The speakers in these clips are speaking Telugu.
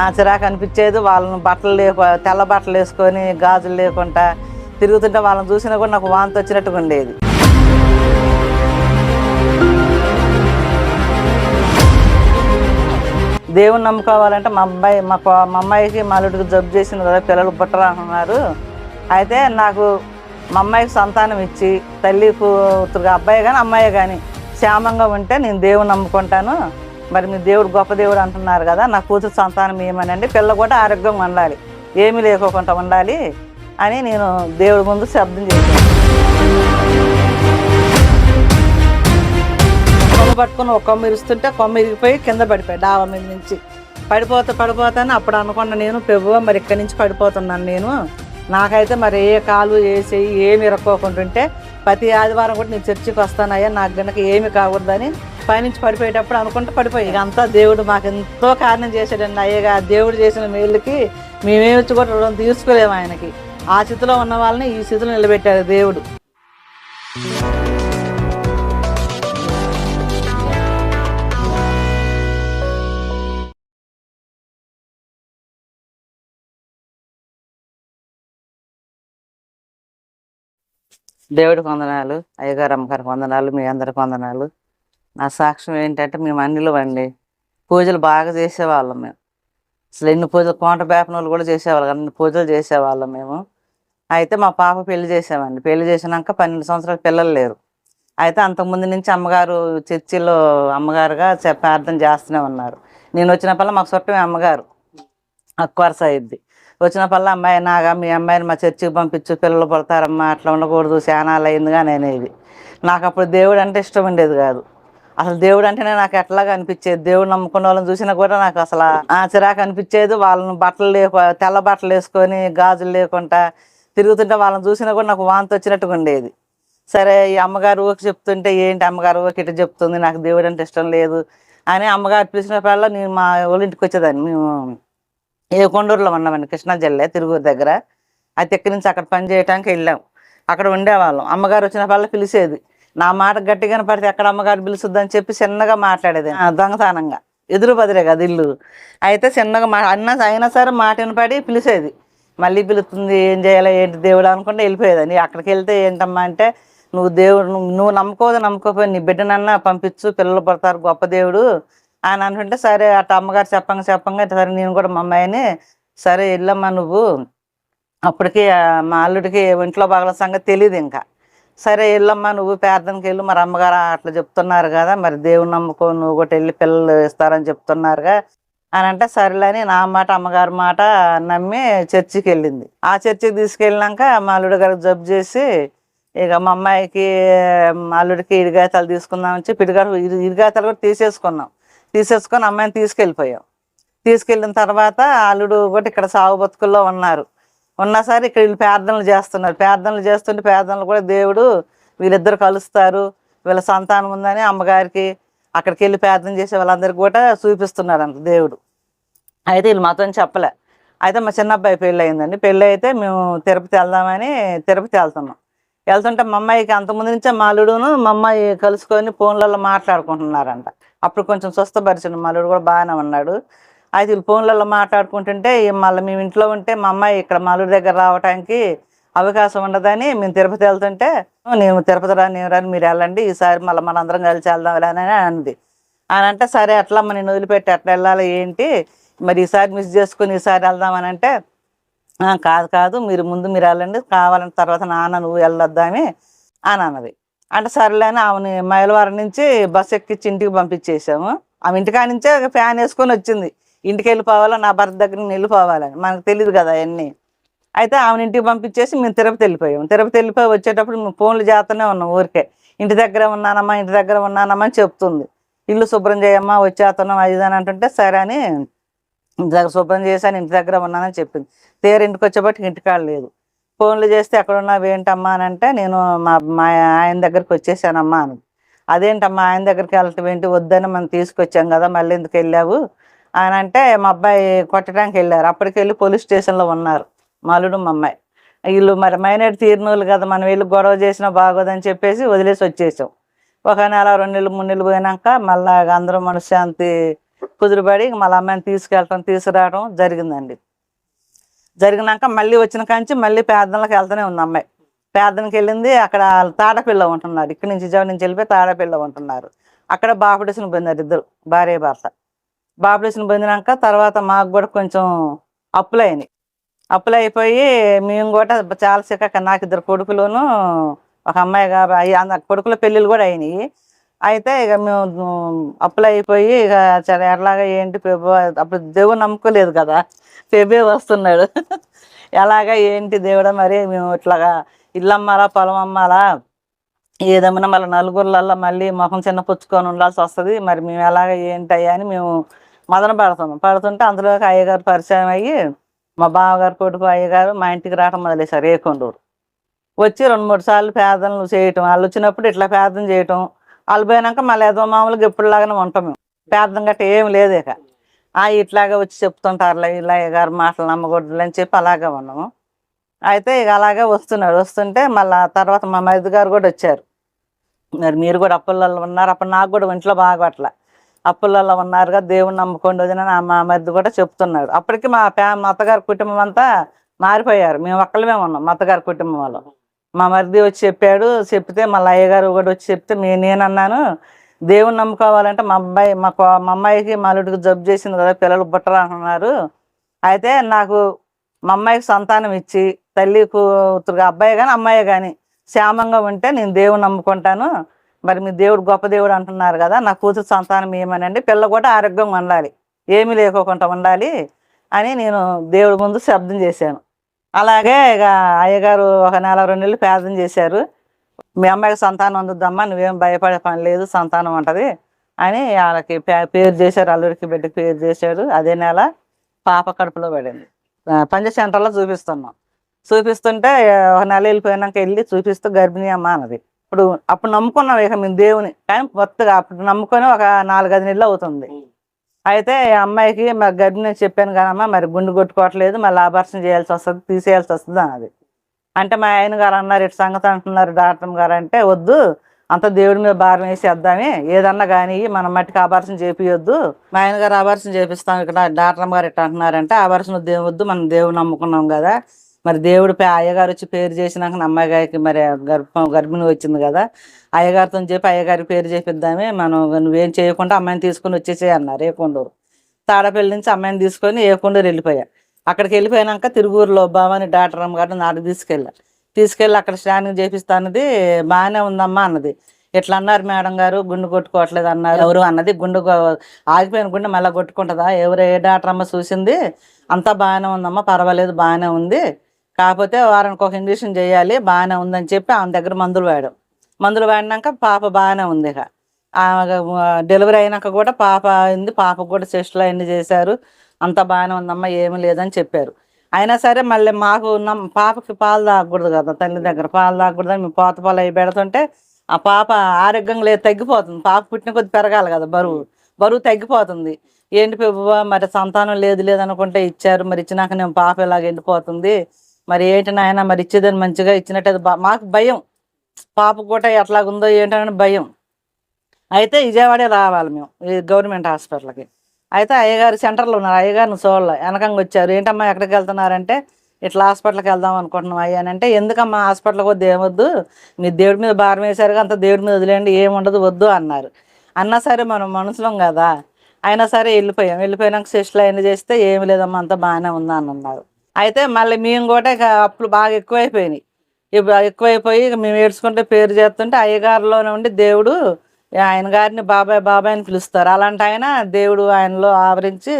ఆ చిరాకు అనిపించేది. వాళ్ళని బట్టలు లేక తెల్ల బట్టలు వేసుకొని గాజులు లేకుండా తిరుగుతుంటే వాళ్ళని చూసినా కూడా నాకు వాంతి వచ్చినట్టుగా ఉండేది. దేవుని నమ్ముకోవాలంటే మా అబ్బాయి మా మా అమ్మాయికి మా అల్లుడికి జబ్బు చేసిన కదా పిల్లలు పుట్టరు అంటున్నారు అయితే నాకు మా అమ్మాయికి సంతానం ఇచ్చి తల్లి కూతురుగా అబ్బాయి కానీ అమ్మాయి కానీ క్షేమంగా ఉంటే నేను దేవుని నమ్ముకుంటాను. మరి మీ దేవుడు గొప్ప దేవుడు అంటున్నారు కదా నా కూతురు సంతానం ఏమనండి? పిల్ల కూడా ఆరోగ్యంగా ఉండాలి. ఏమీ లేకోకుండా ఉండాలి అని నేను దేవుడి ముందు శబ్దం చేశాను. కొమ్మ పట్టుకుని ఒక కొమ్మ ఇరుస్తుంటే కొమ్మ ఇరిగిపోయి కింద పడిపోయి డాబా మీద నుంచి. పడిపోతా పడిపోతాను అప్పుడు అనుకున్నా నేను పెవ్వ మరి ఇక్కడి నుంచి పడిపోతున్నాను నేను. నాకైతే మరి ఏ కాలు ఏ చెయ్యి ఏమి ఇరక్కోకుంటుంటే ప్రతి ఆదివారం కూడా నేను చర్చికి వస్తానయ్యా నాకు గనక ఏమి కాకూడదని పైనుంచి పడిపోయేటప్పుడు అనుకుంటే పడిపోయి ఇక అంతా దేవుడు మాకు ఎంతో కారణం చేశాడండి అయ్యగా. దేవుడు చేసిన మేళ్ళకి మేమేమి వచ్చి కూడా రుణం తీసుకోలేము ఆయనకి. ఆ స్థితిలో ఉన్న వాళ్ళని ఈ స్థితిలో నిలబెట్టాడు దేవుడు. దేవుడికి వందనాలు అయ్యగారు అమ్మగారికి వందనాలు మీ అందరికి వందనాలు. నా సాక్ష్యం ఏంటంటే మేము అన్నిలో అండి పూజలు బాగా చేసేవాళ్ళం మేము. అసలు ఎన్ని పూజలు కోంట బేపనోళ్ళు కూడా చేసేవాళ్ళం అన్ని పూజలు చేసేవాళ్ళం మేము. అయితే మా పాప పెళ్ళి చేసామండి. పెళ్ళి చేసినాక పన్నెండు సంవత్సరాలు పిల్లలు లేరు. అయితే అంతకుముందు నుంచి అమ్మగారు చర్చిలో అమ్మగారుగా చె- ప్రార్థన చేస్తూనే ఉన్నారు. నేను వచ్చినప్పల్లా మాకు చుట్టమే అమ్మగారు. అక్వరస అయింది వచ్చినప్పల్లా అమ్మాయి నాగా మీ అమ్మాయిని మా చర్చికి పంపించు పిల్లలు పడతారమ్మా అట్లా ఉండకూడదు శానాలు అయిందిగా నేనేది. నాకు అప్పుడు దేవుడు అంటే ఇష్టం ఉండేది కాదు. అసలు దేవుడు అంటేనే నాకు ఎట్లాగా అనిపించేది? దేవుడు నమ్ముకున్న వాళ్ళని చూసినా కూడా నాకు అసలు ఆ చిరాకు అనిపించేది. వాళ్ళని బట్టలు లేక తెల్ల బట్టలు వేసుకొని గాజులు లేకుండా తిరుగుతుంటే వాళ్ళని చూసినా కూడా నాకు వాంతి వచ్చినట్టుగా ఉండేది. సరే ఈ అమ్మగారు ఊరికి చెప్తుంటే ఏంటి అమ్మగారు ఊరికి ఇట్లా చెప్తుంది? నాకు దేవుడు అంటే ఇష్టం లేదు అని అమ్మగారు పిలిచినప్పుడల్లా నేను మా వాళ్ళ ఇంటికి వచ్చేదాన్ని. మేము ఏ కొండూరులో ఉన్నామండి కృష్ణా జిల్లా తిరుగురు దగ్గర. అయితే ఎక్కడి నుంచి అక్కడ పని చేయడానికి వెళ్ళాం. అక్కడ ఉండేవాళ్ళం. అమ్మగారు వచ్చినప్పుడల్లా పిలిచేది. నా మాట గట్టిగా పడితే ఎక్కడ అమ్మగారు పిలుస్తుందని చెప్పి చిన్నగా మాట్లాడేది. దొంగతనంగా. ఎదురు బదిరే కదా ఇల్లు. అయితే చిన్నగా మా అన్న అయినా సరే మాట వినపడి పిలిచేది. మళ్ళీ పిలుస్తుంది ఏం చేయాలి ఏంటి దేవుడు అనుకుంటే వెళ్ళిపోయేదని అక్కడికి వెళ్తే ఏంటమ్మా అంటే నువ్వు దేవుడు నువ్వు నువ్వు నమ్ముకోదు నమ్ముకోపోయి నీ బిడ్డనన్నా పంపించు పిల్లలు పడతారు గొప్ప దేవుడు అని అనుకుంటే సరే అట్ట అమ్మగారు చెప్పంగా చెప్పంగా సరే నేను కూడా మా అమ్మాయిని సరే వెళ్ళమ్మా నువ్వు. అప్పటికి మా అల్లుడికి ఇంట్లో బాగల సంగతి తెలియదు ఇంకా. సరే వెళ్ళమ్మా నువ్వు పేదనికి వెళ్ళు మరి అమ్మగారు అట్లా చెప్తున్నారు కదా మరి దేవుని నమ్ముకో నువ్వు కూడా వెళ్ళి పిల్లలు ఇస్తారని చెప్తున్నారుగా అని అంటే సరేలేని నా మాట అమ్మగారి మాట నమ్మి చర్చికి వెళ్ళింది. ఆ చర్చికి తీసుకెళ్ళినాక మా అల్లుడు గారికి జబ్బు చేసి ఇక మా అమ్మాయికి మా అల్లుడికి ఇరిగాయతాలు తీసుకుందామని చెప్పి ఇరిగారు ఇరిగాయతాలు కూడా తీసేసుకున్నాం. తీసేసుకొని అమ్మాయిని తీసుకెళ్ళిపోయాం. తీసుకెళ్ళిన తర్వాత అల్లుడు కూడా ఇక్కడ సాగు బతుకుల్లో ఉన్నారు. ఉన్నా సరే ఇక్కడ వీళ్ళు ప్రార్థనలు చేస్తున్నారు. ప్రార్థనలు చేస్తుంటే ప్రార్థనలు కూడా దేవుడు వీళ్ళిద్దరు కలుస్తారు. వీళ్ళ సంతానం ఉందని అమ్మగారికి అక్కడికి వెళ్ళి ప్రార్థన చేసే వాళ్ళందరికీ కూడా చూపిస్తున్నారు అంట దేవుడు. అయితే వీళ్ళు మాత్రం చెప్పలే. అయితే మా చిన్న అబ్బాయి పెళ్ళి అయిందండి. పెళ్ళి అయితే మేము తిరుపతి వెళ్దామని తిరుపతి వెళ్తున్నాం. వెళ్తుంటే మా అమ్మాయికి అంతకుముందు నుంచే మా అల్లుడును మా అమ్మాయి కలుసుకొని ఫోన్లలో మాట్లాడుకుంటున్నారంట. అప్పుడు కొంచెం స్వస్థపరిచిన మా అల్లుడు కూడా బాగానే ఉన్నాడు. అయితే ఫోన్లలో మాట్లాడుకుంటుంటే మళ్ళీ మేము ఇంట్లో ఉంటే మా అమ్మాయి ఇక్కడ మాలూరు దగ్గర రావడానికి అవకాశం ఉండదని మేము తిరుపతి వెళ్తుంటే నేను తిరుపతి రాని నేను రాని మీరు వెళ్ళండి ఈసారి మళ్ళీ మనందరం కలిసి వెళ్దాం అని అంది. అని అంటే సరే అట్లా మరి నేను వదిలిపెట్టి ఎట్లా వెళ్ళాలి ఏంటి? మరి ఈసారి మిస్ చేసుకుని ఈసారి వెళ్దామని అంటే కాదు కాదు మీరు ముందు మీరు వెళ్ళండి కావాలంటే తర్వాత నాన్న నువ్వు వెళ్ళొద్దామి అని అన్నది. అంటే సరేలే అని ఆమెని మైలవరం నుంచి బస్సు ఎక్కించి ఇంటికి పంపించేసాము ఆమె ఇంటికా నుంచే ఫ్యాన్ వేసుకొని వచ్చింది. ఇంటికి వెళ్ళిపోవాలా నా భర్త దగ్గర వెళ్ళిపోవాలని. మనకు తెలియదు కదా అవన్నీ అయితే ఆమెను ఇంటికి పంపించేసి మేము తిరుపతి వెళ్ళిపోయాం. తిరుపతి వెళ్ళిపోయి వచ్చేటప్పుడు మేము ఫోన్లు చేస్తూనే ఉన్నాం ఊరికే. ఇంటి దగ్గర ఉన్నానమ్మా ఇంటి దగ్గర ఉన్నానమ్మా అని చెప్తుంది. ఇల్లు శుభ్రం చేయమ్మా వచ్చేస్తున్నాం అది అని అంటుంటే సరే అని ఇంటి దగ్గర శుభ్రం చేశాను ఇంటి దగ్గర ఉన్నానని చెప్పింది. తీరు ఇంటికి వచ్చేపటికి ఇంటికాడ లేదు. ఫోన్లు చేస్తే ఎక్కడ ఉన్నావు ఏంటమ్మా అని అంటే నేను మా మా ఆయన దగ్గరికి వచ్చేసానమ్మా అని. అదేంటమ్మా ఆయన దగ్గరికి వెళ్ళటం ఏంటి? వద్దని మనం తీసుకొచ్చాం కదా మళ్ళీ ఎందుకు వెళ్ళావు? అని అంటే మా అబ్బాయి కొట్టడానికి వెళ్ళారు. అప్పటికి వెళ్ళి పోలీస్ స్టేషన్లో ఉన్నారు. మలుడు మా అమ్మాయి వీళ్ళు మరి మైనార్టీ తీరినోళ్ళు కదా మనం వెళ్ళి గొడవ చేసినా బాగోదని చెప్పేసి వదిలేసి వచ్చేసాం. ఒక నెల రెండు నెలలు మూడు నెలలు పోయినాక మళ్ళా అందరూ మనశ్శాంతి కుదురుబడి మళ్ళీ అమ్మాయిని తీసుకెళ్ళటం తీసుకురావడం జరిగిందండి. జరిగినాక మళ్ళీ వచ్చిన కాంచి మళ్ళీ పేదలకు వెళ్తూనే ఉంది అమ్మాయి. పేదనికి వెళ్ళింది అక్కడ తాడపిల్ల ఉంటున్నారు. ఇక్కడి నుంచి జవ నుంచి వెళ్ళిపోయి తాడపిల్ల ఉంటున్నారు. అక్కడ బాపడేసిన పొందారు ఇద్దరు భార్య భర్త. బాపడేసిన పొందినాక తర్వాత మాకు కూడా కొంచెం అప్పులు అయినాయి. అప్పులు అయిపోయి మేము కూడా చాలా చిక్క నాకు ఇద్దరు కొడుకులును ఒక అమ్మాయి కాబట్టి అంద కొడుకుల పెళ్ళిళ్ళు కూడా అయినాయి. అయితే ఇక మేము అప్పులు అయిపోయి ఇక చాలా ఎట్లాగా ఏంటి అప్పుడు దేవుడు నమ్ముకోలేదు కదా. పెబే వస్తున్నాడు. ఎలాగా ఏంటి దేవుడ మరి మేము ఇట్లాగా ఇల్లు అమ్మాలా పొలం అమ్మాలా ఏదేమన్నా మళ్ళీ నలుగురులల్లో మళ్ళీ మొహం చిన్న పుచ్చుకొని ఉండాల్సి వస్తుంది. మరి మేము ఎలాగ ఏంటయ్యా అని మేము మదన పడుతున్నాం పడుతుంటే అందులోకి అయ్యగారు పరిచయం అయ్యి మా బావగారు కొడుకు అయ్యగారు మా ఇంటికి రావడం మొదలేశారు ఏకొండూరు. వచ్చి రెండు మూడు సార్లు పేదలు చేయటం. వాళ్ళు వచ్చినప్పుడు ఇట్లా పేదం చేయటం. వాళ్ళు పోయినాక మళ్ళీ ఏదో మామూలుగా ఎప్పుడులాగానే ఉంటాం మేము. పేదం గట్ట ఏం లేదు ఇక. ఆ ఇట్లాగా వచ్చి చెప్తుంటారులే ఇలా అయ్యగారు మాటలు నమ్మకూడదు అని చెప్పి అలాగే ఉన్నాము. అయితే ఇక అలాగే వస్తున్నాడు. వస్తుంటే మళ్ళా తర్వాత మా మైదు గారు కూడా వచ్చారు. మరి మీరు కూడా అప్పులలో ఉన్నారు. అప్పుడు నాకు కూడా ఇంట్లో బాగా అట్లా అప్పులలో ఉన్నారుగా దేవుని నమ్ముకోండి వదిన నా మా మరిది కూడా చెప్తున్నారు అప్పటికి మా ఫ్యా మా అత్తగారి కుటుంబం అంతా మారిపోయారు. మేము ఒక్కళ్ళమే ఉన్నాం మా అత్తగారి కుటుంబం వాళ్ళు మా మరిది వచ్చి చెప్పాడు చెప్తే మళ్ళీ అయ్యగారు కూడా వచ్చి చెప్తే నేను నేనన్నాను దేవుని నమ్ముకోవాలంటే మా అబ్బాయి మా మా అమ్మాయికి మా అల్లుడికి జబ్బు చేసింది కదా పిల్లలు బుట్టలు అంటున్నారు అయితే నాకు మా అమ్మాయికి సంతానం ఇచ్చి తల్లి కూతురుగా అబ్బాయి కానీ అమ్మాయి కానీ క్షేమంగా ఉంటే నేను దేవుని నమ్ముకుంటాను. మరి మీ దేవుడు గొప్ప దేవుడు అంటున్నారు కదా నా కూతురు సంతానం ఏమనండి? పిల్ల కూడా ఆరోగ్యంగా ఉండాలి ఏమీ లేకోకుండా ఉండాలి అని నేను దేవుడి ముందు శబ్దం చేశాను. అలాగే ఇక అయ్యగారు ఒక నెల రెండు నెలలు ప్రార్థన చేశారు. మీ అమ్మాయికి సంతానం అందుద్దమ్మా నువ్వేం భయపడే పని లేదు సంతానం ఉంటుంది అని వాళ్ళకి పే- పేరు చేశారు అల్లుడికి బిడ్డకి పేరు చేశాడు అదే నెల పాప కడుపులో పడింది. పంచ సెంటర్లో చూపిస్తున్నాం. చూపిస్తుంటే ఒక నెల వెళ్ళిపోయినాక వెళ్ళి చూపిస్తూ గర్భిణీ అమ్మ అన్నది. ఇప్పుడు అప్పుడు నమ్ముకున్నాం ఇక మేము దేవుని. కానీ కొత్తగా అప్పుడు నమ్ముకొని ఒక నాలుగైదు నెలలు అవుతుంది. అయితే ఈ అమ్మాయికి మరి గర్భిణి చెప్పాను కానమ్మా మరి గుండు కొట్టుకోవట్లేదు మళ్ళీ ఆపరేషన్ చేయాల్సి వస్తుంది తీసేయాల్సి వస్తుంది అన్నది. అంటే మా ఆయన గారు అన్నారు ఇటు సంగతి అంటున్నారు డాక్టర్ గారు అంటే వద్దు అంత దేవుడి మీద భారం వేసి వద్దామే ఏదన్నా కానీ మనం మట్టికి ఆపరేషన్ చేపియొద్దు. మా ఆయన గారు ఆపరేషన్ చేపిస్తాం ఇక్కడ డాక్టర్ గారు ఇట్లా అంటున్నారంటే ఆపరేషన్ వద్దు వద్దు మనం దేవుడు నమ్ముకున్నాం కదా. మరి దేవుడు పే- అయ్యగారు వచ్చి పేరు చేసినాక నా అమ్మాయి గారికి మరి గర్భం గర్భిణి వచ్చింది కదా అయ్యగారితో చెప్పి అయ్యగారి పేరు చేపిద్దామే మనం నువ్వేం చేయకుండా అమ్మాయిని తీసుకొని వచ్చేసే అన్నారు ఏకొండూరు. తాడపల్లి నుంచి అమ్మాయిని తీసుకొని ఏకొండూరు వెళ్ళిపోయా. అక్కడికి వెళ్ళిపోయినాక తిరుగురులో భవాని డాక్టర్ అమ్మ గారు నాడు తీసుకెళ్ళా. తీసుకెళ్ళి అక్కడ స్కానింగ్ చేపిస్తానది బాగానే ఉందమ్మా అన్నది. ఇట్లా అన్నారు మేడం గారు? గుండు కొట్టుకోవట్లేదు అన్నారు. ఎవరు? అన్నది గుండు ఆగిపోయిన గుండె మళ్ళీ కొట్టుకుంటుందా? ఎవరు ఏ డాక్టర్ అమ్మ చూసింది? అంతా బాగానే ఉందమ్మా పర్వాలేదు బాగానే ఉంది. కాకపోతే వారానికి ఒక ఇంజక్షన్ చేయాలి బాగానే ఉందని చెప్పి ఆమె దగ్గర మందులు వాడాం. మందులు వాడినాక పాప బాగానే ఉంది ఇక. ఆమె డెలివరీ అయినాక కూడా పాప అయింది పాపకు కూడా చెస్ట్లో అన్ని చేశారు. అంత బాగానే ఉందమ్మా ఏమీ లేదని చెప్పారు. అయినా సరే మళ్ళీ మాకు నమ్ పాపకి పాలు తాగకూడదు కదా తల్లి దగ్గర పాలు తాగకూడదు మేము పోత పాలు అవి పెడుతుంటే ఆ పాప ఆరోగ్యం లేదు తగ్గిపోతుంది. పాప పుట్టిన కొద్ది పెరగాలి కదా బరువు బరువు తగ్గిపోతుంది. ఏంటి మరి సంతానం లేదు లేదనుకుంటే ఇచ్చారు మరి ఇచ్చినాక నేను పాప ఇలాగ ఎండిపోతుంది. మరి ఏంటి నాయన మరి ఇచ్చేదని మంచిగా ఇచ్చినట్టు బా- మాకు భయం. పాప కూడా ఎట్లాగుందో ఏంటని భయం. అయితే విజయవాడే రావాలి మేము ఈ గవర్నమెంట్ హాస్పిటల్కి. అయితే అయ్యగారు సెంటర్లో ఉన్నారు అయ్యగారిని చూడాలి. వెనకంగా వచ్చారు. ఏంటమ్మా ఎక్కడికి వెళ్తున్నారంటే ఇట్లా హాస్పిటల్కి వెళ్దాం అనుకుంటున్నాం అయ్యా అని అంటే ఎందుకమ్మా హాస్పిటల్కి వద్దు ఏమొద్దు? మీ దేవుడి మీద భారం వేశారుగా అంత దేవుడి మీద వదిలేండి ఏముండదు వద్దు అన్నారు. అన్నా సరే మనం మనుషులం కదా అయినా సరే వెళ్ళిపోయాం. వెళ్ళిపోయినాక శిష్యులు అయిన చేస్తే ఏమి లేదమ్మా అంత బాగానే ఉందా అని అన్నారు. అయితే మళ్ళీ మేము కూడా ఇక అప్పులు బాగా ఎక్కువైపోయినాయి. ఇప్పుడు ఎక్కువైపోయి ఇక మేము ఏడ్చుకుంటే పేరు చేస్తుంటే అయ్యగారిలోనే ఉండి దేవుడు ఆయన గారిని బాబాయ్ బాబాయ్ అని పిలుస్తారు. అలాంటి ఆయన దేవుడు ఆయనలో ఆవరించి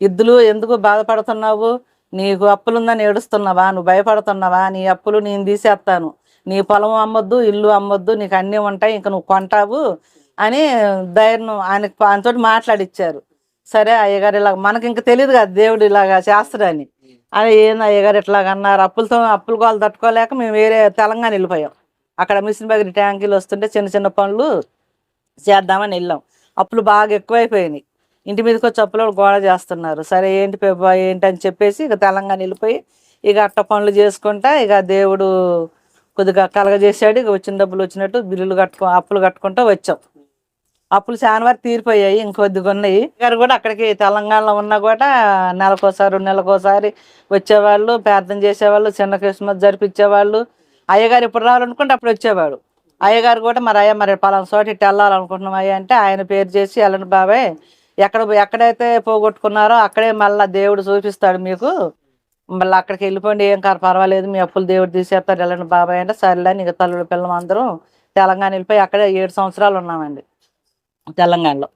ఇద్దులు ఎందుకు బాధపడుతున్నావు? నీకు అప్పులుందని ఏడుస్తున్నావా? నువ్వు భయపడుతున్నావా? నీ అప్పులు నేను తీసేస్తాను. నీ పొలం అమ్మొద్దు ఇల్లు అమ్మొద్దు నీకు అన్నీ ఉంటాయి ఇంక నువ్వు కొంటావు అని ధైర్యం ఆయనకి ఆయనతో మాట్లాడిచ్చారు. సరే అయ్యగారు ఇలా మనకి ఇంకా తెలియదు కదా దేవుడు ఇలాగా చేస్తాడని. అని ఏంది అయ్యగారు ఇట్లాగన్నారు? అప్పులతో అప్పుల కోలు తట్టుకోలేక మేము వేరే తెలంగాణ వెళ్ళిపోయాం. అక్కడ మిషన్ బగ్గర ట్యాంకీలు వస్తుంటే చిన్న చిన్న పనులు చేద్దామని వెళ్ళాం. అప్పులు బాగా ఎక్కువైపోయినాయి. ఇంటి మీదకి వచ్చి అప్పులో గోడ చేస్తున్నారు. సరే ఏంటి పెబ్బా ఏంటి అని చెప్పేసి ఇక తెలంగాణ వెళ్ళిపోయి ఇక అట్ట పనులు చేసుకుంటా ఇక దేవుడు కొద్దిగా కలగజేసాడు ఇక వచ్చిన డబ్బులు వచ్చినట్టు బిల్లులు కట్టుకో అప్పులు కట్టుకుంటూ వచ్చాం. అప్పులు చాలా వరకు తీరిపోయాయి. ఇంకొద్దిగా ఉన్నాయి గారు కూడా అక్కడికి తెలంగాణలో ఉన్నా కూడా నెలకోసారి రెండు నెలకోసారి వచ్చేవాళ్ళు ప్రార్థన చేసేవాళ్ళు చిన్న క్రిస్మస్ జరిపించేవాళ్ళు అయ్యగారు ఇప్పుడు రావాలనుకుంటే అప్పుడు వచ్చేవాడు. అయ్యగారు కూడా మరి అయ్యా మరి పలానా చోట ఇటు వెళ్ళాలనుకుంటున్నాం అయ్యా అంటే ఆయన పేరు చేసి వెళ్ళండి బాబాయ్ ఎక్కడ ఎక్కడైతే పోగొట్టుకున్నారో అక్కడే మళ్ళీ దేవుడు చూపిస్తాడు మీకు. మళ్ళీ అక్కడికి వెళ్ళిపోండి ఏం కాదు పర్వాలేదు మీ అప్పులు దేవుడు తీసేస్తారు వెళ్ళండి బాబాయ్ అంటే సరేలే నీకు తల్లుడు పిల్లలందరూ తెలంగాణ వెళ్ళిపోయి అక్కడే ఏడు సంవత్సరాలు ఉన్నామండి. తెలంగాణలో.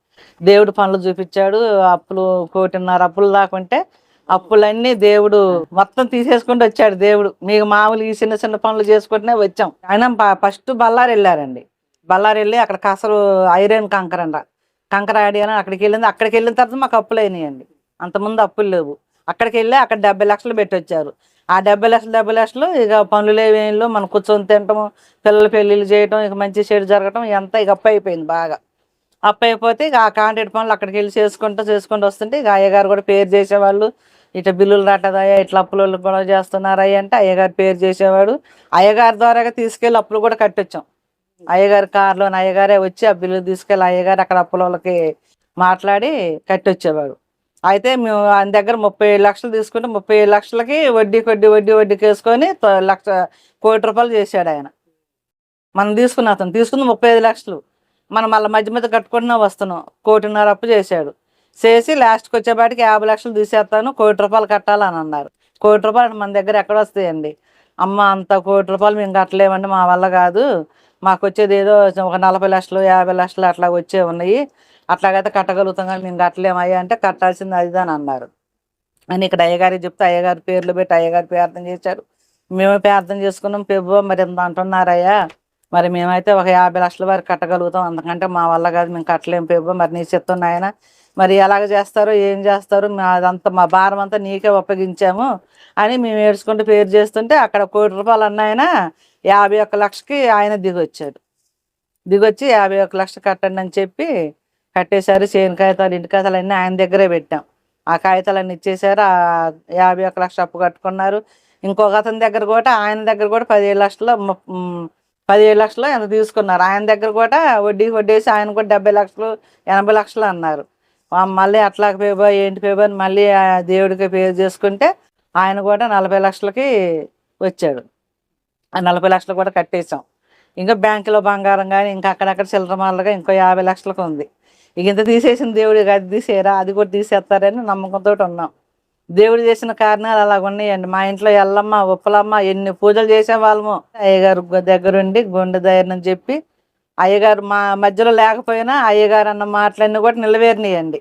దేవుడు పనులు చూపించాడు అప్పులు కోటిన్నర అప్పులు దాకుంటే అప్పులన్నీ దేవుడు మొత్తం తీసేసుకుంటూ వచ్చాడు దేవుడు. మీకు మామూలు ఈ చిన్న చిన్న పనులు చేసుకుంటూనే వచ్చాం. ఆయన ఫస్ట్ బళ్ళారి వెళ్ళారండి. బళ్ళారి వెళ్ళి అక్కడ కసరు ఐరన్ కంకర అంట. కంకర ఆడి అని అక్కడికి వెళ్ళింది. అక్కడికి వెళ్ళిన తర్వాత మాకు అప్పులు అయినాయండి. అంతకుముందు అప్పులు లేవు. అక్కడికి వెళ్ళి అక్కడ డెబ్బై లక్షలు పెట్టి వచ్చారు. ఆ డెబ్బై లక్షలు డెబ్బై లక్షలు ఇక పనులు ఏమేళ్ళు మనం కూర్చొని తినటం పిల్లల పెళ్ళిళ్ళు చేయటం ఇక మంచి చెడు జరగటం ఎంత ఇక అప్పు అయిపోయింది బాగా. అప్పైపోతే అయిపోతే ఇక ఆ కాంట్రాక్ట్ పనులు అక్కడికి వెళ్ళి చేసుకుంటూ చేసుకుంటూ వస్తుంటే ఇక అయ్యగారు కూడా పేరు చేసేవాళ్ళు. ఇట్లా బిల్లులు రాటదయ్యా ఇట్లా అప్పులు కూడా చేస్తున్నారయ్య అంటే అయ్యగారు పేరు చేసేవాడు. అయ్యగారి ద్వారాగా తీసుకెళ్ళి అప్పులు కూడా కట్టొచ్చాం. అయ్యగారి కారులో అయ్యగారే వచ్చి ఆ బిల్లు తీసుకెళ్ళి అయ్యగారు అక్కడ అప్పులకి వాళ్ళకి మాట్లాడి కట్టొచ్చేవాడు. అయితే మేము ఆయన దగ్గర ముప్పై లక్షలు తీసుకుంటే ముప్పై లక్షలకి వడ్డీ వడ్డీ వడ్డీ వడ్డీకి వేసుకొని లక్ష కోటి రూపాయలు చేశాడు ఆయన. మనం తీసుకున్న అతను తీసుకుంది ముప్పై ఐదు లక్షలు. మనం మళ్ళీ మధ్య మధ్య కట్టుకుంటున్నా వస్తున్నాం. కోటిన్నర అప్పు చేశాడు. చేసి లాస్ట్కి వచ్చేపాటికి యాభై లక్షలు తీసేస్తాను కోటి రూపాయలు కట్టాలని అన్నారు. కోటి రూపాయలు మన దగ్గర ఎక్కడ వస్తాయండి? అమ్మ అంత కోటి రూపాయలు మేము కట్టలేమండి మా వల్ల కాదు. మాకు వచ్చేది ఏదో ఒక నలభై లక్షలు యాభై లక్షలు అట్లా వచ్చే ఉన్నాయి. అట్లాగైతే కట్టగలుగుతాం కానీ మేము కట్టలేమయ్యా అంటే కట్టాల్సింది అది అని అన్నారు. అని ఇక్కడ అయ్యగారికి చెప్తే అయ్యగారి పేర్లు పెట్టి అయ్యగారి ప్రార్థన చేశారు. మేమే ప్రార్థన చేసుకున్నాం. పెబ్బు మరి ఎంత అంటున్నారయ్యా? మరి మేమైతే ఒక యాభై లక్షల వరకు కట్టగలుగుతాం. అందుకంటే మా వల్ల కాదు మేము కట్టలేం పెబ్బు మరి నీ చెప్తున్న ఆయన మరి ఎలాగ చేస్తారో ఏం చేస్తారో మా అదంతా మా భారం అంతా నీకే ఉపయోగించాము అని మేము ఏడ్చుకుంటూ పేరు చేస్తుంటే అక్కడ కోటి రూపాయలు అన్నాయన యాభై ఒక్క లక్షకి ఆయన దిగొచ్చాడు. దిగొచ్చి యాభై ఒక్క లక్ష కట్టండి అని చెప్పి కట్టేశారు. చేను కాగితాలు ఇంటి కాగితాలు అన్నీ ఆయన దగ్గరే పెట్టాం. ఆ కాగితాలన్నీ ఇచ్చేసారు ఆ యాభై ఒక్క లక్ష అప్పు కట్టుకున్నారు. ఇంకొక అతని దగ్గర కూడా ఆయన దగ్గర కూడా పదిహేడు లక్షలు పదిహేడు లక్షలు ఎంత తీసుకున్నారు? ఆయన దగ్గర కూడా వడ్డీ వడ్డేసి ఆయన కూడా డెబ్బై లక్షలు ఎనభై లక్షలు అన్నారు. మళ్ళీ అట్లా పేబో ఏంటి పేబో అని మళ్ళీ దేవుడికి పేరు చేసుకుంటే ఆయన కూడా నలభై లక్షలకి వచ్చాడు. ఆ నలభై లక్షలు కూడా కట్టేసాం ఇంకా బ్యాంకులో బంగారం కానీ ఇంకా అక్కడక్కడ చిల్లరమాలగా ఇంకో యాభై లక్షలకు ఉంది. ఇక ఇంత తీసేసిన దేవుడికి అది తీసేయరా అది కూడా తీసేస్తారని నమ్మకంతో ఉన్నాం. దేవుడు చేసిన కారణాలు అలాగ ఉన్నాయండి మా ఇంట్లో ఎల్లమ్మ ఉప్పలమ్మ ఎన్ని పూజలు చేసేవాళ్ళము అయ్యగారు దగ్గరుండి గుండె ధైర్యం చెప్పి అయ్యగారు మా మధ్యలో లేకపోయినా అయ్యగారు అన్న మాటలన్నీ కూడా నిలవేరినాయండి.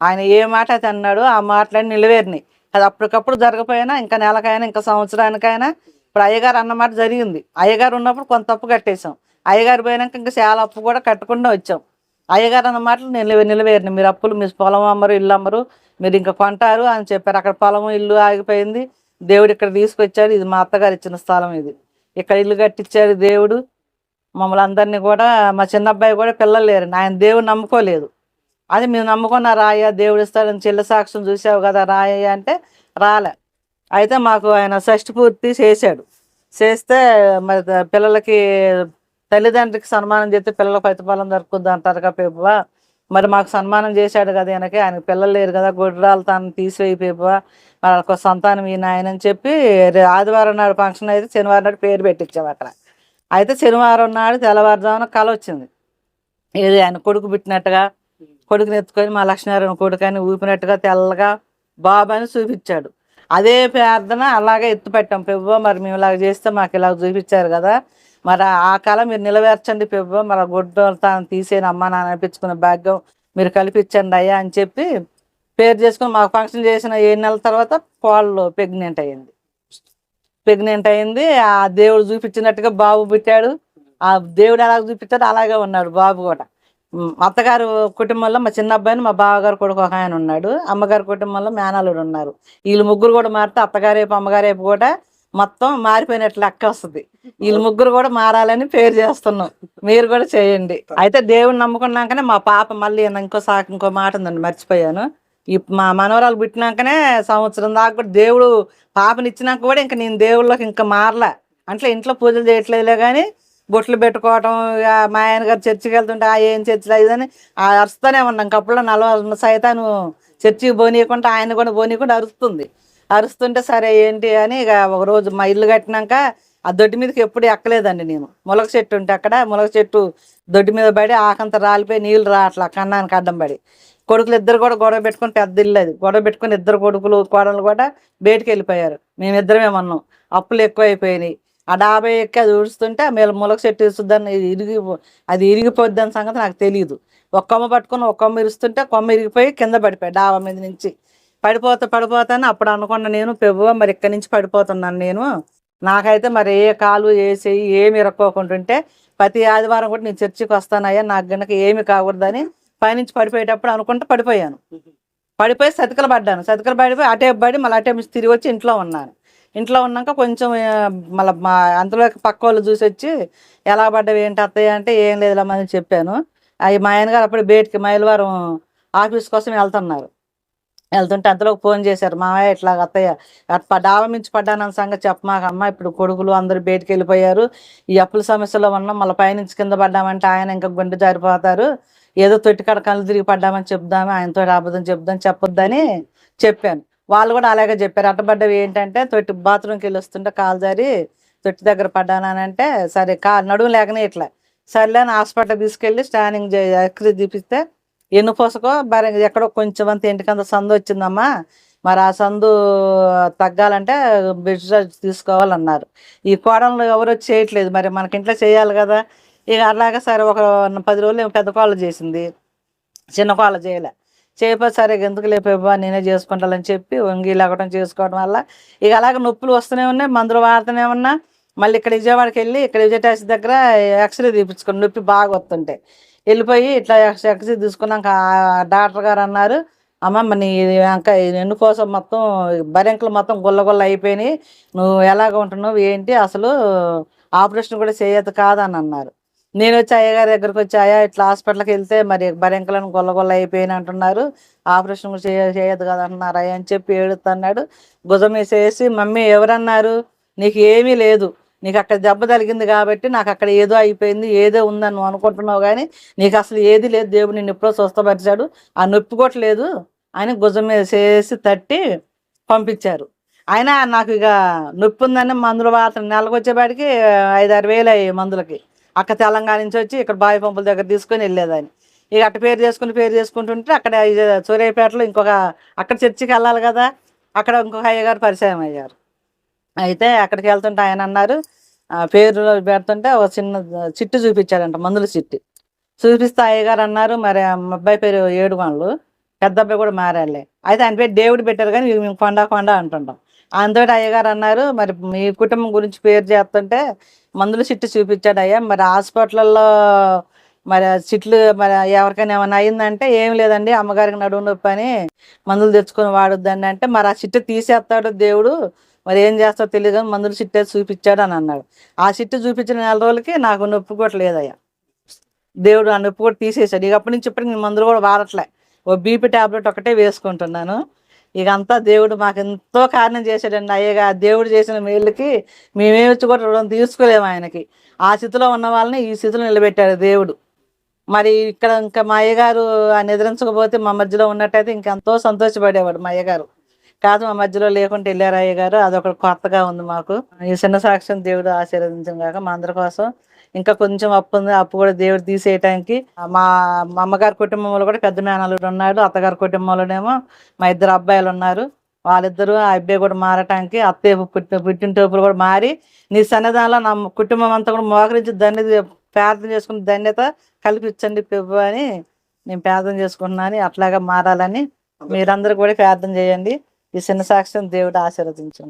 ఆయన ఏ మాట అయితే అన్నాడు ఆ మాటలన్నీ నిలవేరినాయి. అది అప్పటికప్పుడు జరగపోయినా ఇంకా నెలకైనా ఇంకా సంవత్సరానికైనా ఇప్పుడు అయ్యగారు అన్నమాట జరిగింది. అయ్యగారు ఉన్నప్పుడు కొంత అప్పు కట్టేశాం. అయ్యగారు పోయినాక ఇంకా చాలా అప్పు కూడా కట్టకుండా వచ్చాం. అయ్యగారు అన్న మాటలు నిలవే నిలవేరినాయి. మీరు అప్పులు మీ పొలం అమ్మరు ఇల్లు అమ్మరు మీరు ఇంకా కొంటారు అని చెప్పారు. అక్కడ పొలము ఇల్లు ఆగిపోయింది. దేవుడు ఇక్కడ తీసుకొచ్చాడు. ఇది మా అత్తగారు ఇచ్చిన స్థలం ఇది. ఇక్కడ ఇల్లు కట్టించాడు దేవుడు. మమ్మల్ని అందరినీ కూడా మా చిన్న అబ్బాయి కూడా పిల్లలు లేరు. ఆయన దేవుడు నమ్ముకోలేదు. అది మేము నమ్ముకున్న రాయ దేవుడు ఇస్తాడని చెల్లి సాక్ష్యం చూసావు కదా రాయ అంటే రాలే. అయితే మాకు ఆయన షష్టి పూర్తి చేశాడు. చేస్తే మరి పిల్లలకి తల్లిదండ్రికి సన్మానం చేస్తే పిల్లల ప్రతిఫలం దొరుకుద్ది అంటారు కదా మరి మాకు సన్మానం చేశాడు కదా ఆయనకి ఆయన పిల్లలు లేరు కదా గుడ్రాలు తాను తీసివేయి పెబ్బువ వాళ్ళకి సంతానం ఈయన ఆయన అని చెప్పి ఆదివారం నాడు ఫంక్షన్ అయితే శనివారం నాడు పేరు పెట్టించాం అక్కడ. అయితే శనివారం నాడు తెల్లవారుజామున కళ వచ్చింది. ఏది ఆయన కొడుకు పుట్టినట్టుగా కొడుకుని ఎత్తుకొని మా లక్ష్మీనారాయణ కొడుకు అని ఊపినట్టుగా తెల్లగా బాబు అని చూపించాడు. అదే ప్రార్థన అలాగే ఎత్తు పెట్టాం పెవ్వ మరి మేము ఇలాగ చేస్తే మాకు ఇలాగ చూపించారు కదా. మరి ఆ కళ మీరు నిలవేర్చండి పెబ్బ మరి ఆ గుడ్డ తాను తీసేయని అమ్మ నాన్న అనిపించుకున్న భాగ్యం మీరు కల్పించండి అయ్యా అని చెప్పి పేరు చేసుకుని మాకు ఫంక్షన్ చేసిన ఏడు నెలల తర్వాత పాళ్ళు ప్రెగ్నెంట్ అయింది ప్రెగ్నెంట్ అయింది ఆ దేవుడు చూపించినట్టుగా బాబు పుట్టాడు. ఆ దేవుడు ఎలాగ చూపించాడు అలాగే ఉన్నాడు బాబు కూడా. అత్తగారు కుటుంబంలో మా చిన్న అబ్బాయిని మా బావగారు కొడుకు ఒక ఆయన ఉన్నాడు. అమ్మగారి కుటుంబంలో మేనల్లుడు ఉన్నారు. వీళ్ళు ముగ్గురు కూడా మారితే అత్తగారేపు అమ్మగారేపు కూడా మొత్తం మారిపోయినట్లు లెక్క వస్తుంది. వీళ్ళు ముగ్గురు కూడా మారాలని పేరు చేస్తున్నాం. మీరు కూడా చేయండి. అయితే దేవుడిని నమ్ముకున్నాకనే మా పాప మళ్ళీ ఇంకో సాకు ఇంకో మాట ఉందండి మర్చిపోయాను. మా మనవరాలు పుట్టినాకనే సంవత్సరం దాకా కూడా దేవుడు పాపని ఇచ్చినాక కూడా ఇంకా నేను దేవుళ్ళకి ఇంకా మారలే. అంటే ఇంట్లో పూజలు చేయట్లేదులే కానీ బొట్లు పెట్టుకోవటం ఇక మా ఆయన గారు చర్చికి వెళ్తుంటే ఆ ఏం చర్చిలో ఇదని ఆ అరుస్తూనే ఉన్నాం. కప్పులో నలభై సైతాను చర్చికి పోనీయకుండా ఆయన కూడా పోనీయకుండా అరుస్తుంది. అరుస్తుంటే సరే ఏంటి అని ఇక ఒక రోజు మా ఇల్లు కట్టినాక ఆ దొడ్డి మీదకి ఎప్పుడు ఎక్కలేదండి నేను. ములగ చెట్టు ఉంటే అక్కడ ములగ చెట్టు దొడ్డి మీద పడి ఆకంత రాలిపోయి నీళ్ళు రావట్లే అట్లా కన్నానికి అడ్డం పడి. కొడుకులు ఇద్దరు కూడా గొడవ పెట్టుకుని పెద్ద ఇల్లు అది. గొడవ పెట్టుకొని ఇద్దరు కొడుకులు కోడలు కూడా బయటికి వెళ్ళిపోయారు. మేమిద్దరమే ఉన్నాం అప్పులు ఎక్కువ అయిపోయినాయి ఆ డాబా ఎక్కి అది ఊడుస్తుంటే మేము ములగ చెట్టు ఇస్తుందని ఇరిగి అది ఇరిగిపోద్ది సంగతి నాకు తెలియదు ఒక కొమ్మ ఒక్కమ్మ ఒక కొమ్మ ఇరుస్తుంటే కొమ్మ ఇరిగిపోయి కింద పడిపోయి డాబా మీద నుంచి. పడిపోతా పడిపోతాను అప్పుడు అనుకున్న నేను పెవ్వ మరి ఇక్కడి నుంచి పడిపోతున్నాను నేను. నాకైతే మరి ఏ కాలు ఏ చెయ్యి ఏమి ఇరక్కోకుంటుంటే ప్రతి ఆదివారం కూడా నేను చర్చికి వస్తానయ్యా నాకు గనక ఏమి కాకూడదని పైనుంచి పడిపోయేటప్పుడు అనుకుంటే పడిపోయాను. పడిపోయి సతికలు పడ్డాను. సతికలు పడిపోయి అటే పడి మళ్ళీ అటే తిరిగి వచ్చి ఇంట్లో ఉన్నాను. ఇంట్లో ఉన్నాక కొంచెం మళ్ళీ మా అంతలో పక్క వాళ్ళు చూసి వచ్చి ఎలా పడ్డవి? ఏంటి అత్తయ్య? అంటే ఏం లేదులమ్మని చెప్పాను. అవి మా ఆయన గారు అప్పుడు బయటికి మైలవారం ఆఫీస్ కోసం వెళ్తున్నారు. వెళ్తుంటే అంతలోకి ఫోన్ చేశారు మామయ్య ఇట్లా అత్తయ్య డాబా మించి పడ్డానన్న సంగతి చెప్పమాక అమ్మ ఇప్పుడు కొడుకులు అందరూ బయటికి వెళ్ళిపోయారు ఈ అప్పుల సమస్యలో ఉన్నాం మళ్ళీ పైనుంచి కింద పడ్డామంటే ఆయన ఇంకా గుండె జారిపోతారు. ఏదో తొట్టికాడ కళ్ళు తిరిగి పడ్డామని చెప్దాము ఆయనతో అబద్ధం చెప్దాం చెప్పొద్దని చెప్పాను. వాళ్ళు కూడా అలాగే చెప్పారు. అట్టబడ్డవి ఏంటంటే తొట్టి బాత్రూమ్కి వెళ్ళి వస్తుంటే కాలు జారి తొట్టి దగ్గర పడ్డానంటే సరే కా నడుము లేకనే ఇట్లా. సర్లే అని హాస్పిటల్ తీసుకెళ్ళి స్కానింగ్ ఎక్స్రే తీపిస్తే ఎన్నుపోసకో మరి ఎక్కడో కొంచెం అంత ఇంటికంత సందు వచ్చిందమ్మా. మరి ఆ సందు తగ్గాలంటే బెడ్ తీసుకోవాలన్నారు. ఈ కోడలు ఎవరు చేయట్లేదు. మరి మనకి ఇంట్లో చేయాలి కదా. ఇక అలాగే సరే ఒక పది రోజులు పెద్ద కోళ్ళ చేసింది. చిన్న కోళ్ళ చేయలే. చేయపో సరే ఎందుకు లేపేబా నేనే చేసుకుంటానని చెప్పి వంగి లేకటం చేసుకోవడం వల్ల ఇక అలాగే నొప్పులు వస్తూనే ఉన్నాయి మందులు వాడుతూనే ఉన్నా. మళ్ళీ ఇక్కడ విజయవాడకి వెళ్ళి ఇక్కడ విజయటాసి దగ్గర ఎక్స్రే తీపించుకుని నొప్పి బాగా వస్తుంటాయి వెళ్ళిపోయి ఇట్లా ఎక్స్రే తీసుకున్నాక డాక్టర్ గారు అన్నారు అమ్మమ్మ నీ ఇంకా ఎన్నుకోసం మొత్తం బరెంకులు మొత్తం గుల్ల అయిపోయినాయి. నువ్వు ఎలాగ ఉంటున్నావు? ఏంటి? అసలు ఆపరేషన్ కూడా చేయదు కాదని అన్నారు. నేను వచ్చి అయ్యగారి దగ్గరకు వచ్చి అయ్యా ఇట్లా హాస్పిటల్కి వెళ్తే మరి బరెంకలను గొల్లగొల్ల గొల్ల అయిపోయిన అంటున్నారు. ఆపరేషన్ కూడా చేయ చేయదు కదా అంటున్నారు అయ్యా అని చెప్పి ఏడుతున్నాడు భుజం వేసేసి మమ్మీ ఎవరన్నారు? నీకు ఏమీ లేదు. నీకు అక్కడ దెబ్బ తగిలింది కాబట్టి నాకు అక్కడ ఏదో అయిపోయింది ఏదో ఉందని నువ్వు అనుకుంటున్నావు కానీ నీకు అసలు ఏది లేదు. దేవుడు నిన్ను ఎప్పుడో స్వస్థపరిచాడు. ఆ నొప్పి కూడా లేదు. ఆయన గుజం మీద చేసి తట్టి పంపించారు. ఆయన నాకు ఇక నొప్పి ఉందని మందులు వార్త నెలకు వచ్చేపాటికి ఐదారు వేలు అయ్యాయి మందులకి. అక్క తెలంగాణ నుంచి వచ్చి ఇక్కడ బావి పంపుల దగ్గర తీసుకొని వెళ్ళేదాన్ని ఇక అట్ట పేరు చేసుకుని పేరు చేసుకుంటుంటే అక్కడ సూర్యాపేటలో ఇంకొక అక్కడ చర్చికి వెళ్ళాలి కదా అక్కడ ఇంకొక అయ్యగారు పరిచయం అయ్యారు. అయితే అక్కడికి వెళ్తుంటే ఆయన అన్నారు పేరు పెడుతుంటే ఒక చిన్న చిట్టు చూపించాడంట మందుల చిట్టి. చూపిస్తే అయ్యగారు అన్నారు మరి అబ్బాయి పేరు ఏడు వాళ్ళు పెద్ద అబ్బాయి కూడా మారాలే అయితే ఆయన పేరు దేవుడు పెట్టారు కానీ మేము కొండ కొండ అంటుంటాం. ఆయనతోటి అయ్యగారు అన్నారు మరి మీ కుటుంబం గురించి పేరు చేస్తుంటే మందుల చిట్టు చూపించాడు అయ్యా మరి హాస్పిటల్లో మరి చిట్లు మరి ఎవరికైనా ఏమైనా అయిందంటే ఏం లేదండి అమ్మగారికి నడువు నొప్పి అని మందులు తెచ్చుకొని వాడొద్దండి అంటే మరి ఆ చిట్టు తీసేస్తాడు దేవుడు మరి ఏం చేస్తావు తెలియదు కానీ మందులు చిట్టే చూపించాడు అని అన్నాడు. ఆ చిట్టు చూపించిన నెల రోజులకి నాకు నొప్పి కూడా లేదయ్యా. దేవుడు ఆ నొప్పి కూడా తీసేసాడు ఇక అప్పటి నుంచి ఇప్పటికి మందులు కూడా వాడట్లే. ఓ బీపీ ట్యాబ్లెట్ ఒకటే వేసుకుంటున్నాను. ఇక అంతా దేవుడు మాకు ఎంతో కారణం చేశాడండి. అయ్యగా దేవుడు చేసిన మేళ్ళకి మేమే వచ్చి కూడా రుణం తీసుకోలేము ఆయనకి. ఆ స్థితిలో ఉన్న వాళ్ళని ఈ స్థితిలో నిలబెట్టాడు దేవుడు. మరి ఇక్కడ ఇంకా మా అయ్యగారు నిద్రించకపోతే మా మధ్యలో ఉన్నట్టయితే ఇంకెంతో సంతోషపడేవాడు మా అయ్యగారు. కాదు మా మధ్యలో లేకుంటే వెళ్ళారు అయ్యగారు అదొక కొత్తగా ఉంది మాకు. ఈ చిన్న సాక్ష్యం దేవుడు ఆశీర్వదించడం కాక మా అందరి కోసం ఇంకా కొంచెం అప్పు ఉంది. అప్పు కూడా దేవుడు తీసేయటానికి మా మా అమ్మగారి కుటుంబంలో కూడా పెద్ద మేనలు ఉన్నాడు. అత్తగారి కుటుంబంలోనేమో మా ఇద్దరు అబ్బాయిలు ఉన్నారు. వాళ్ళిద్దరూ ఆ అబ్బాయి కూడా మారటానికి అత్తయ్య పుట్టిన పుట్టిన కూడా మారి నీ సన్నిధానంలో నా కుటుంబం అంతా కూడా మోకరించి ధన్యత ప్రార్థన చేసుకుని ధన్యత కల్పించండి ప్రభు అని నేను ప్రార్థన చేసుకుంటున్నాను. అట్లాగా మారాలని మీరందరూ కూడా ప్రార్థన చేయండి. ఈ చిన్న సాక్ష్యం దేవుడు ఆశీర్వదించండి.